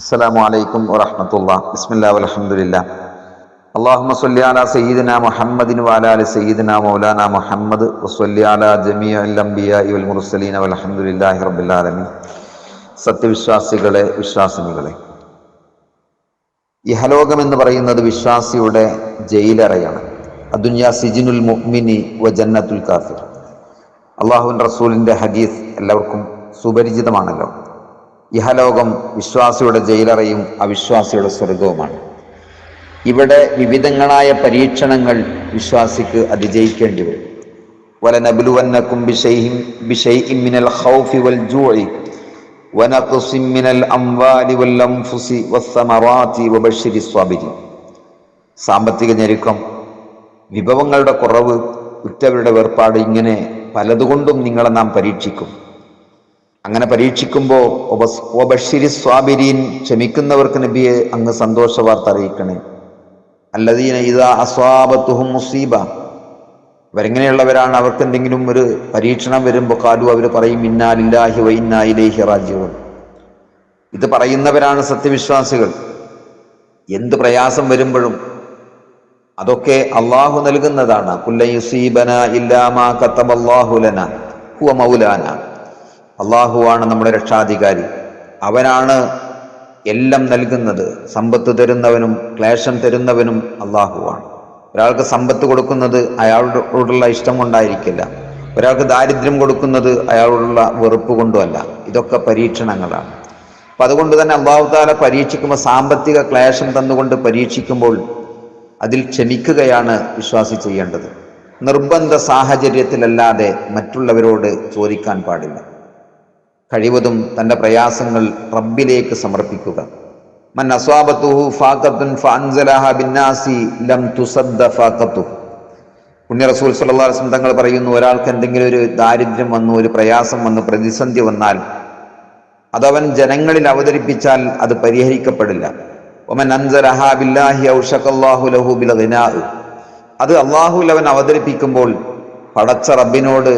അസ്സാം വലൈക്കും വറഹമത്തുള്ള. ബിസ്മില്ലാ വലഹമുല്ല അള്ളാഹുമ സൊല്ലിയാല സയ്യിദിന മുഹമ്മദിൻ വാലാല സയ്യിദിന മൗലാന മുഹമ്മദ് വസ്വല്യാല ജമിയ അലംബിയ ഇവൽ മുർസലീന വലഹമുല്ലാഹി റബുല്ലാലമി സത്യവിശ്വാസികളെ വിശ്വാസിനികളെ ഇഹലോകം എന്ന് പറയുന്നത് വിശ്വാസിയുടെ ജയിലറയാണ്. അദുന്യ സിജിനുൽ മുഅ്മിനി വ ജന്നത്തുൽ കാഫിർ. അള്ളാഹുവിൻ റസൂലിന്റെ ഹദീസ് എല്ലാവർക്കും സുപരിചിതമാണല്ലോ. ഇഹലോകം വിശ്വാസിയുടെ ജയിലറയും അവിശ്വാസിയുടെ സ്വർഗവുമാണ്. ഇവിടെ വിവിധങ്ങളായ പരീക്ഷണങ്ങൾ വിശ്വാസിക്ക് അതിജയിക്കേണ്ടി വരും. ബിഷൈഇം മിനൽ ഖൗഫി വൽ ജൂഇ വനഖ്സിം മിനൽ അംവാലി വൽ അൻഫുസി വസ്സമറാത്തി വബശ്ശിരി സ്വാബിരി. സാമ്പത്തിക ഞെരുക്കം വിഭവങ്ങളുടെ കുറവ് ഉറ്റവരുടെ വേർപാട് ഇങ്ങനെ പലതുകൊണ്ടും നിങ്ങളെ നാം പരീക്ഷിക്കും. അങ്ങനെ പരീക്ഷിക്കുമ്പോൾ ഒബഷിരി സ്വാബിരീൻ ക്ഷമിക്കുന്നവർക്ക് നബിയെ അങ്ങ് സന്തോഷ വാർത്ത അറിയിക്കണേ. അല്ലതീന ഇതാ അസ്വാബത്തുഹും മുസീബ. അവരെങ്ങനെയുള്ളവരാണ് അവർക്ക് എന്തെങ്കിലും ഒരു പരീക്ഷണം വരുമ്പോൾ കാലു അവർ പറയും ഇന്നാലില്ലാഹി വൈന്നായിലേഹി റാജിവൻ ഇത് പറയുന്നവരാണ് സത്യവിശ്വാസികൾ. എന്ത് പ്രയാസം വരുമ്പോഴും അതൊക്കെ അള്ളാഹു നൽകുന്നതാണ്. കുല്ലയുസീബന ഇല്ലാമാ കത്തബല്ലാഹുലന ഹുവ മൗലാന. അള്ളാഹുവാണ് നമ്മുടെ രക്ഷാധികാരി. അവനാണ് എല്ലാം നൽകുന്നത്. സമ്പത്ത് തരുന്നവനും ക്ലേശം തരുന്നവനും അള്ളാഹുവാണ്. ഒരാൾക്ക് സമ്പത്ത് കൊടുക്കുന്നത് അയാളോടുള്ള ഇഷ്ടം കൊണ്ടായിരിക്കില്ല. ഒരാൾക്ക് ദാരിദ്ര്യം കൊടുക്കുന്നത് അയാളോടുള്ള വെറുപ്പ് കൊണ്ടുമല്ല. ഇതൊക്കെ പരീക്ഷണങ്ങളാണ്. അപ്പം അതുകൊണ്ട് തന്നെ അള്ളാഹുദാല പരീക്ഷിക്കുമ്പോൾ സാമ്പത്തിക ക്ലേശം തന്നുകൊണ്ട് പരീക്ഷിക്കുമ്പോൾ അതിൽ ക്ഷമിക്കുകയാണ് വിശ്വാസി ചെയ്യേണ്ടത്. നിർബന്ധ സാഹചര്യത്തിലല്ലാതെ മറ്റുള്ളവരോട് ചോദിക്കാൻ പാടില്ല. കഴിവതും തന്റെ പ്രയാസങ്ങൾ റബ്ബിലേക്ക് സമർപ്പിക്കുക. മൻ അസ്വാബത്തുഹു ലം പുണ്യ റസൂൽ സല്ലല്ലാഹു അലൈഹി വസല്ലം തങ്ങൾ പറയുന്നു ഒരാൾക്ക് എന്തെങ്കിലും ഒരു ദാരിദ്ര്യം വന്നു ഒരു പ്രയാസം വന്നു പ്രതിസന്ധി വന്നാൽ അതവൻ ജനങ്ങളിൽ അവതരിപ്പിച്ചാൽ അത് പരിഹരിക്കപ്പെടില്ല. ഒമൻ അൻസലഹ ബില്ലാഹി ഔഷഖല്ലാഹു ലഹു ബിൽ അത് അള്ളാഹുൽ അവൻ അവതരിപ്പിക്കുമ്പോൾ പടച്ച റബ്ബിനോട്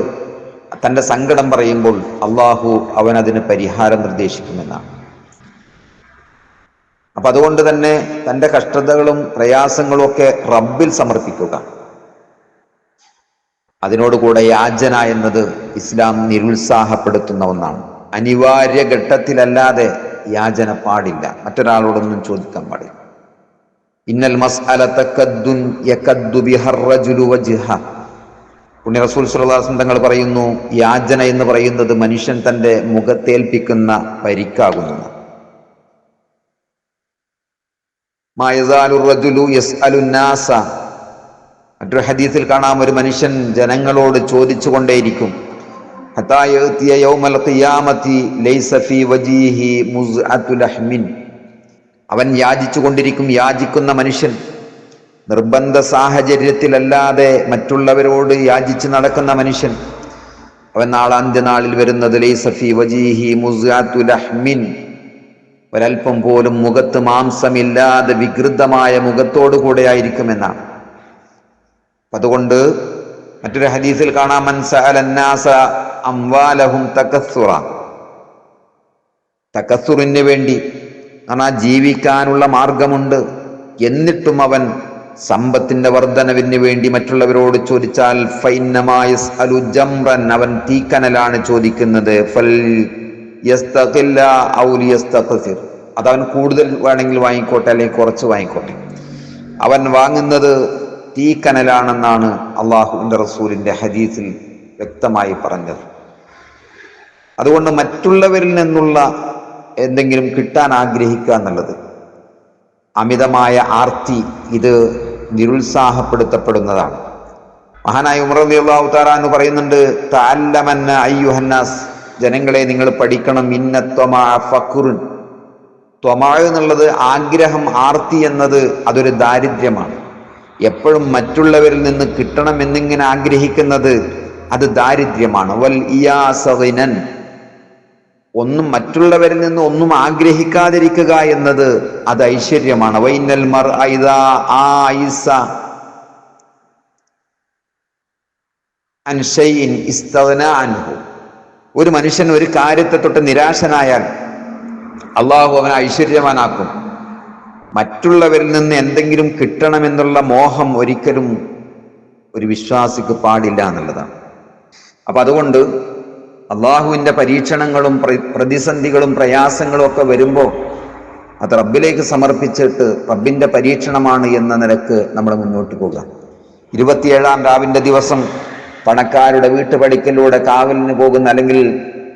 തന്റെ സങ്കടം പറയുമ്പോൾ അള്ളാഹു അവൻ അതിന് പരിഹാരം നിർദ്ദേശിക്കുമെന്നാണ്. അപ്പൊ അതുകൊണ്ട് തന്നെ തന്റെ കഷ്ടതകളും പ്രയാസങ്ങളും ഒക്കെ റബ്ബിൽ സമർപ്പിക്കുക. അതിനോടുകൂടെ യാചന എന്നത് ഇസ്ലാം നിരുത്സാഹപ്പെടുത്തുന്ന ഒന്നാണ്. അനിവാര്യ ഘട്ടത്തിലല്ലാതെ യാചന പാടില്ല. മറ്റൊരാളോടൊന്നും ചോദിക്കാൻ പാടില്ല. ഇന്നൽ ബിഹർറജുലു വജ്ഹ. പുണ്യ റസൂൽ സുല്ലാസം തങ്ങൾ പറയുന്നു യാചന എന്ന് പറയുന്നത് മനുഷ്യൻ തന്റെ മുഖത്തേൽപ്പിക്കുന്ന പരിക്കാകുന്നു. മറ്റൊരു ഹദീസിൽ കാണാം ഒരു മനുഷ്യൻ ജനങ്ങളോട് ചോദിച്ചു കൊണ്ടേയിരിക്കും അവൻ യാചിച്ചു കൊണ്ടിരിക്കും യാചിക്കുന്ന മനുഷ്യൻ നിർബന്ധ സാഹചര്യത്തിലല്ലാതെ മറ്റുള്ളവരോട് യാചിച്ച് നടക്കുന്ന മനുഷ്യൻ. അവൻ നാളാന്ത്യനാളിൽ വരുന്നത് വജീഹി ഒരൽപ്പം പോലും മുഖത്ത് മാംസമില്ലാതെ വികൃതമായ മുഖത്തോടു കൂടെ ആയിരിക്കുമെന്നാണ്. അതുകൊണ്ട് മറ്റൊരു ഹദീസിൽ കാണാം മൻസഅലന്നാസ അംവാലഹും തകസ്സുറ. തകസ്സുറിന് വേണ്ടി കാരണം ജീവിക്കാനുള്ള മാർഗമുണ്ട്. എന്നിട്ടും അവൻ സമ്പത്തിന്റെ വർധനവിന് വേണ്ടി മറ്റുള്ളവരോട് ചോദിച്ചാൽ ജംറൻ. അവൻ തീക്കനലാണ് ചോദിക്കുന്നത് ഫൽ അതവൻ കൂടുതൽ വേണമെങ്കിൽ വാങ്ങിക്കോട്ടെ അല്ലെങ്കിൽ കുറച്ച് വാങ്ങിക്കോട്ടെ. അവൻ വാങ്ങുന്നത് തീക്കനലാണെന്നാണ് അള്ളാഹുവിന്റെ റസൂലിന്റെ ഹദീസിൽ വ്യക്തമായി പറഞ്ഞത്. അതുകൊണ്ട് മറ്റുള്ളവരിൽ നിന്നുള്ള എന്തെങ്കിലും കിട്ടാൻ ആഗ്രഹിക്കുക എന്നുള്ളത് അമിതമായ ആർത്തി ഇത് നിരുത്സാഹപ്പെടുത്തപ്പെടുന്നതാണ്. മഹാനായ ഉമർ അള്ളാഹു താര എന്ന് പറയുന്നുണ്ട് താല്ലമന്ന അയ്യുഹന്നാസ് ജനങ്ങളെ നിങ്ങൾ പഠിക്കണം ഇന്ന ത്വമാ ഫക്കുറുൻ ത്വമാ എന്നുള്ളത് ആഗ്രഹം ആർത്തി എന്നത് അതൊരു ദാരിദ്ര്യമാണ്. എപ്പോഴും മറ്റുള്ളവരിൽ നിന്ന് കിട്ടണം എന്നിങ്ങനെ ആഗ്രഹിക്കുന്നത് അത് ദാരിദ്ര്യമാണ്. വൽ ഇയാസവിനൻ ഒന്നും മറ്റുള്ളവരിൽ നിന്ന് ഒന്നും ആഗ്രഹിക്കാതിരിക്കുക എന്നത് അത് ഐശ്വര്യമാണ്. വൈനൽ മർ ആയിസ ഒരു മനുഷ്യൻ ഒരു കാര്യത്തെ തൊട്ട് നിരാശനായാൽ അള്ളാഹു അവനെ ഐശ്വര്യവാനാക്കും. മറ്റുള്ളവരിൽ നിന്ന് എന്തെങ്കിലും കിട്ടണമെന്നുള്ള മോഹം ഒരിക്കലും ഒരു വിശ്വാസിക്ക് പാടില്ല എന്നുള്ളതാണ്. അപ്പൊ അതുകൊണ്ട് അള്ളാഹുവിന്റെ പരീക്ഷണങ്ങളും പ്രതിസന്ധികളും പ്രയാസങ്ങളും ഒക്കെ വരുമ്പോൾ അത് റബ്ബിലേക്ക് സമർപ്പിച്ചിട്ട് റബ്ബിന്റെ പരീക്ഷണമാണ് എന്ന നിലയ്ക്ക് നമ്മൾ മുന്നോട്ട് പോകുക ഇരുപത്തിയേഴാം രാവിന്റെ ദിവസം പണക്കാരുടെ വീട്ടുപടിക്കലൂടെ കാവലിന് പോകുന്ന അല്ലെങ്കിൽ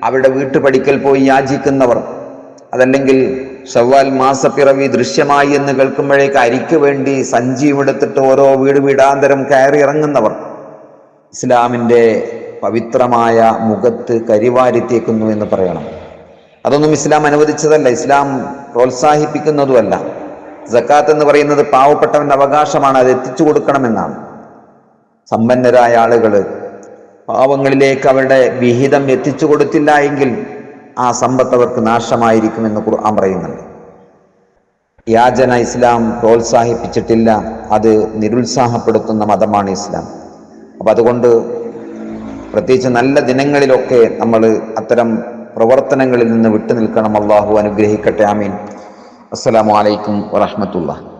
അവരുടെ വീട്ടുപടിക്കൽ പോയി യാചിക്കുന്നവർ അതല്ലെങ്കിൽ ഷവ്വാൽ മാസപ്പിറവി ദൃശ്യമായി എന്ന് കേൾക്കുമ്പോഴേക്ക് അരിക്ക് വേണ്ടി സഞ്ചിയും ഓരോ വീട് വീടാന്തരം കയറി ഇറങ്ങുന്നവർ ഇസ്ലാമിന്റെ പവിത്രമായ മുഖത്ത് കരിവാരിത്തേക്കുന്നു എന്ന് പറയണം. അതൊന്നും ഇസ്ലാം അനുവദിച്ചതല്ല. ഇസ്ലാം പ്രോത്സാഹിപ്പിക്കുന്നതുമല്ല. ജക്കാത്ത് എന്ന് പറയുന്നത് പാവപ്പെട്ടവന്റെ അവകാശമാണ്. അത് എത്തിച്ചു കൊടുക്കണമെന്നാണ്. സമ്പന്നരായ ആളുകൾ പാവങ്ങളിലേക്ക് അവരുടെ വിഹിതം എത്തിച്ചു കൊടുത്തില്ല എങ്കിൽ ആ സമ്പത്ത് അവർക്ക് നാശമായിരിക്കുമെന്ന് ഖുർആൻ പറയുന്നുണ്ട്. യാചന ഇസ്ലാം പ്രോത്സാഹിപ്പിച്ചിട്ടില്ല. അത് നിരുത്സാഹപ്പെടുത്തുന്ന മതമാണ് ഇസ്ലാം. അപ്പം അതുകൊണ്ട് പ്രത്യേകിച്ച് നല്ല ദിനങ്ങളിലൊക്കെ നമ്മൾ അത്തരം പ്രവർത്തനങ്ങളിൽ നിന്ന് വിട്ടു നിൽക്കണം അള്ളാഹു അനുഗ്രഹിക്കട്ടെ. ആമീൻ. അസ്സലാമു അലൈക്കും വറഹമത്തുള്ള